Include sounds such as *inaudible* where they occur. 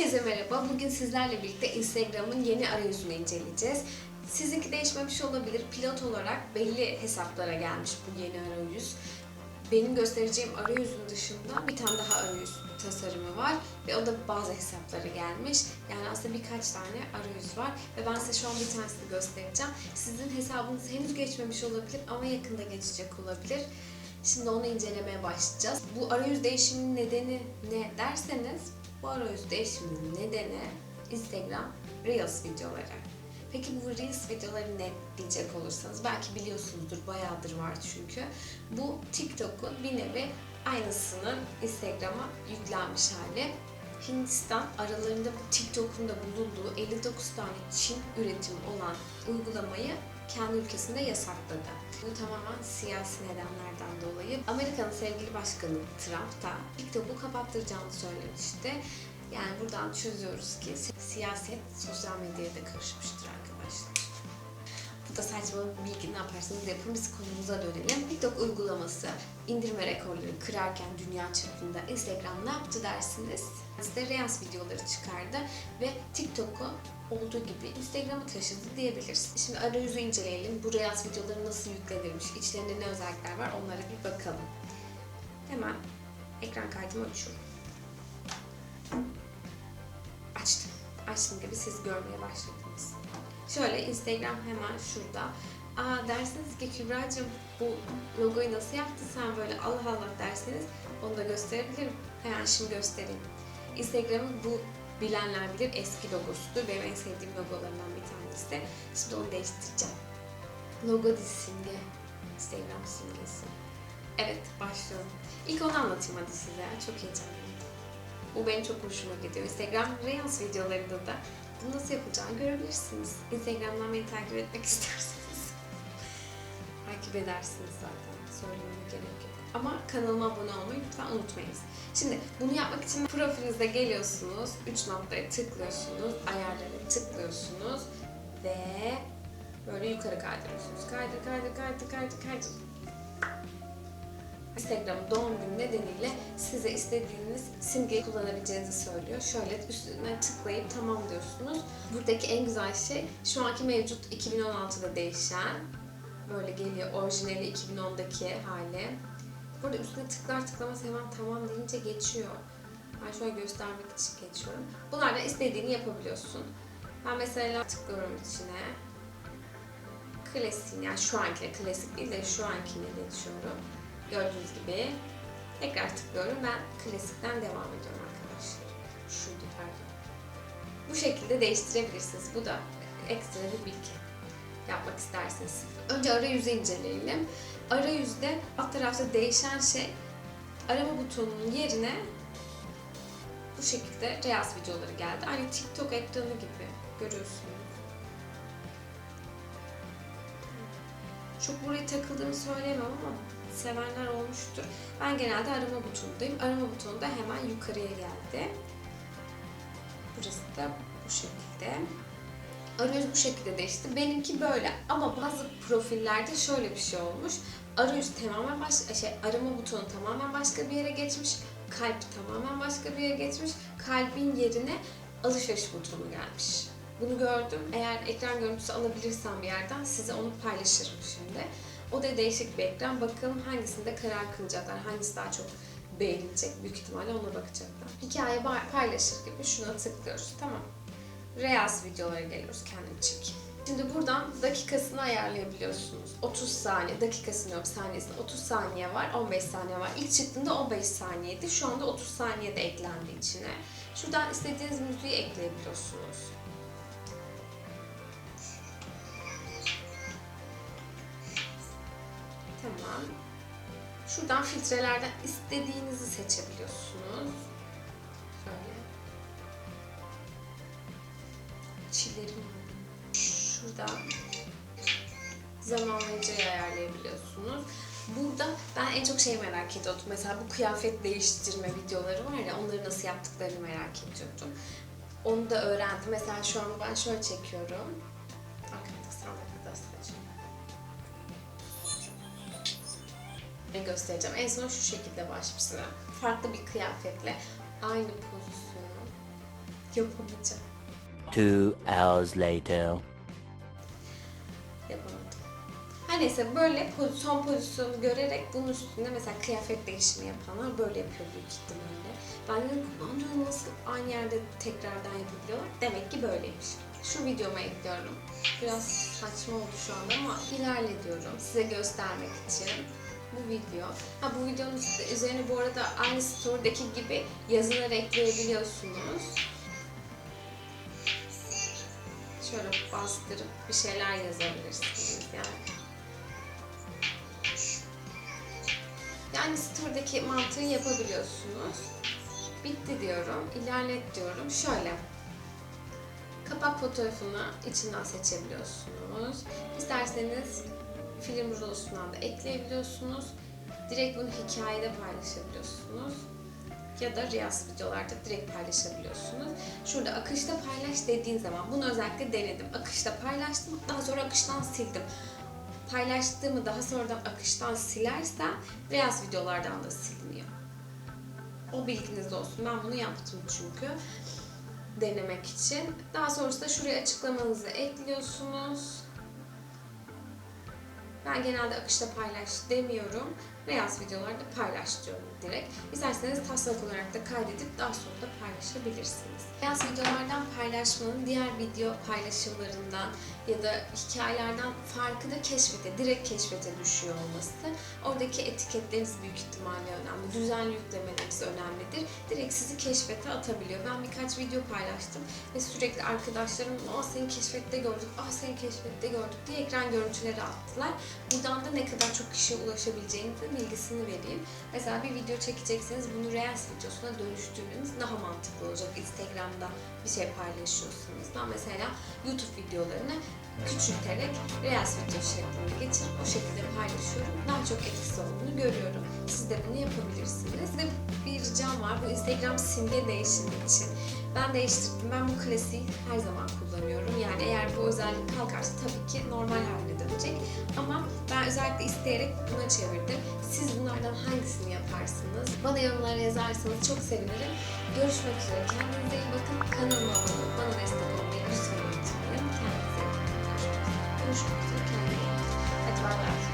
Herkese merhaba. Bugün sizlerle birlikte Instagram'ın yeni arayüzünü inceleyeceğiz. Sizinki değişmemiş olabilir. Pilot olarak belli hesaplara gelmiş bu yeni arayüz. Benim göstereceğim arayüzün dışında bir tane daha arayüz tasarımı var ve o da bazı hesaplara gelmiş. Yani aslında birkaç tane arayüz var ve ben size şu an bir tanesini göstereceğim. Sizin hesabınız henüz geçmemiş olabilir ama yakında geçecek olabilir. Şimdi onu incelemeye başlayacağız. Bu arayüz değişiminin nedeni ne derseniz bu arayüz değişiminin nedeni Instagram Reels videoları. Peki bu Reels videoları ne diyecek olursanız belki biliyorsunuzdur bayağıdır var çünkü. Bu TikTok'un bir nevi aynısının Instagram'a yüklenmiş hali. Hindistan aralarında bu TikTok'un da bulunduğu 59 tane Çin üretimi olan uygulamayı kendi ülkesinde yasakladı. Bu tamamen siyasi nedenlerden dolayı. Amerika'nın sevgili başkanı Trump da TikTok'u kapattıracağını söylemişti. Yani buradan çözüyoruz ki siyaset sosyal medyaya da karışmıştır arkadaşlar. Bu da saçma bir bilgi ne yaparsanız yapın biz konumuza dönelim. TikTok uygulaması indirme rekorları kırarken dünya çapında Instagram ne yaptı dersiniz? Size Reels videoları çıkardı ve TikTok'u olduğu gibi Instagram'a taşıdı diyebiliriz. Şimdi arayüzü inceleyelim. Bu Reels videoları nasıl yüklenirmiş, içlerinde ne özellikler var onlara bir bakalım. Hemen ekran kaydımı açıyorum. Açtım. Açtığım gibi siz görmeye başladınız. Şöyle Instagram hemen şurada. Aa dersiniz ki Kübra'cığım bu logoyu nasıl yaptın sen böyle Allah Allah derseniz onu da gösterebilirim. Hemen şimdi göstereyim. Instagram'ın bu bilenler bilir eski logosudur. Benim en sevdiğim logolarından bir tanesi. Şimdi onu değiştireceğim. Logo simge. Instagram simgesi. Evet başlıyorum. İlk onu anlatayım hadi size. Çok heyecanlıyım. Bu benim çok hoşuma gidiyor. Instagram Reels videolarında da nasıl yapacağını görebilirsiniz. Instagram'dan beni takip etmek *laughs* isterseniz. takip edersiniz zaten. Söylememe gerek yok. Ama kanalıma abone olmayı lütfen unutmayınız. Şimdi bunu yapmak için profilinize geliyorsunuz. Üç noktaya tıklıyorsunuz. Ayarlara tıklıyorsunuz. Ve böyle yukarı kaydırıyorsunuz. Kaydır, kaydır, kaydır, kaydır, kaydır. Instagram doğum günü nedeniyle size istediğiniz simgeyi kullanabileceğinizi söylüyor. Şöyle üstüne tıklayıp tamam diyorsunuz. Buradaki en güzel şey şu anki mevcut 2016'da değişen böyle geliyor orijinali 2010'daki hali. Burada üstüne tıklar tıklamaz hemen tamam deyince geçiyor. Ben şöyle göstermek için geçiyorum. Bunlardan istediğini yapabiliyorsun. Ben mesela tıklıyorum içine. Klasik yani şu anki klasik değil de şu ankine geçiyorum. Gördüğünüz gibi tekrar tıklıyorum. Ben klasikten devam ediyorum arkadaşlar. Şuydu pardon. Bu şekilde değiştirebilirsiniz. Bu da ekstra bir bilgi yapmak isterseniz. Önce arayüzü inceleyelim. Arayüzde alt tarafta değişen şey arama butonunun yerine bu şekilde Reels videoları geldi. Aynı TikTok ekranı gibi görüyorsunuz. Çok buraya takıldığımı söyleyemem ama sevenler olmuştur. Ben genelde arama butonundayım. Arama butonu da hemen yukarıya geldi. Burası da bu şekilde. Arayüz bu şekilde değişti. Benimki böyle ama bazı profillerde şöyle bir şey olmuş. Arayüz tamamen başka, şey arama butonu tamamen başka bir yere geçmiş. Kalp tamamen başka bir yere geçmiş. Kalbin yerine alışveriş butonu gelmiş. Bunu gördüm. Eğer ekran görüntüsü alabilirsem bir yerden size onu paylaşırım şimdi. O da değişik bir ekran. Bakalım hangisinde karar kılacaklar, hangisi daha çok beğenilecek büyük ihtimalle ona bakacaklar. Hikaye paylaşır gibi şuna tıklıyoruz. Tamam. Reels videolara geliyoruz kendim çekeyim. Şimdi buradan dakikasını ayarlayabiliyorsunuz. 30 saniye, dakikasını yok saniyesini 30 saniye var, 15 saniye var. İlk çıktığında 15 saniyeydi. Şu anda 30 saniye de eklendi içine. Şuradan istediğiniz müziği ekleyebiliyorsunuz. Şuradan filtrelerden istediğinizi seçebiliyorsunuz. Şöyle. Çillerim Şurada zamanlayıcıyı ayarlayabiliyorsunuz. Burada ben en çok şey merak ediyordum. Mesela bu kıyafet değiştirme videoları var ya onları nasıl yaptıklarını merak ediyordum. Onu da öğrendim. Mesela şu an ben şöyle çekiyorum. Göstereceğim. En son şu şekilde başlayayım. Farklı bir kıyafetle aynı pozisyonu Yapamayacağım. Two hours later. Yapamadım. Her neyse böyle pozisyon pozisyonu görerek bunun üstünde mesela kıyafet değişimi yapanlar böyle yapıyor büyük ihtimalle. Ben dedim "Ulan diyorum nasıl aynı yerde tekrardan yapabiliyorlar? Demek ki böyleymiş. Şu videoma ekliyorum. Biraz saçma oldu şu anda ama ilerletiyorum size göstermek için. Bu video. Ha bu videonun üzerine bu arada aynı story'deki gibi yazılar ekleyebiliyorsunuz. Şöyle bastırıp bir şeyler yazabilirsiniz yani. Yani story'deki mantığı yapabiliyorsunuz. Bitti diyorum, ilerlet diyorum. Şöyle. Kapak fotoğrafını içinden seçebiliyorsunuz. İsterseniz film rulosundan da ekleyebiliyorsunuz. Direkt bunu hikayede paylaşabiliyorsunuz. Ya da Reels videolarda direkt paylaşabiliyorsunuz. Şurada akışta paylaş dediğin zaman bunu özellikle denedim. Akışta paylaştım, daha sonra akıştan sildim. Paylaştığımı daha sonradan akıştan silersem Reels videolardan da siliniyor. O bilginiz olsun. Ben bunu yaptım çünkü denemek için. Daha sonrasında şuraya açıklamanızı ekliyorsunuz. Ben genelde akışta paylaş demiyorum. Reels videolarda paylaş direkt. İsterseniz taslak olarak da kaydedip daha sonra da paylaşabilirsiniz. Reels videolardan paylaşmanın diğer video paylaşımlarından ya da hikayelerden farkı da keşfete, direkt keşfete düşüyor olması. Oradaki etiketleriniz büyük ihtimalle önemli. Düzenli yüklemeleriniz önemlidir. Direkt sizi keşfete atabiliyor. Ben birkaç video paylaştım ve sürekli arkadaşlarım aa seni keşfette gördük, aa seni keşfette gördük diye ekran görüntüleri attılar. Buradan da ne kadar çok kişiye ulaşabileceğinizin bilgisini vereyim. Mesela bir video çekecekseniz bunu Reels videosuna dönüştürmeniz daha mantıklı olacak. Instagram'da bir şey paylaşıyorsunuz. Ben mesela YouTube videolarını küçülterek Reels video şeklinde geçirip o şekilde paylaşıyorum. Daha çok etkisi olduğunu görüyorum. Siz de bunu yapabilirsiniz. Ve bir ricam var. Bu Instagram simge değişimi için. Ben değiştirdim. Ben bu klasiği her zaman kullanıyorum. Yani eğer bu özellik kalkarsa tabii ki normal haline dönecek. Ama ben özellikle isteyerek buna çevirdim. Siz bunlardan hangisini yaparsınız? Bana yorumlara yazarsanız çok sevinirim. Görüşmek üzere. Kendinize iyi bakın. Kanalıma abone olup bana destek olmayı lütfen unutmayın. Kendinize iyi bakın. Görüşmek üzere. Kendinize iyi bakın. Hadi bay bay.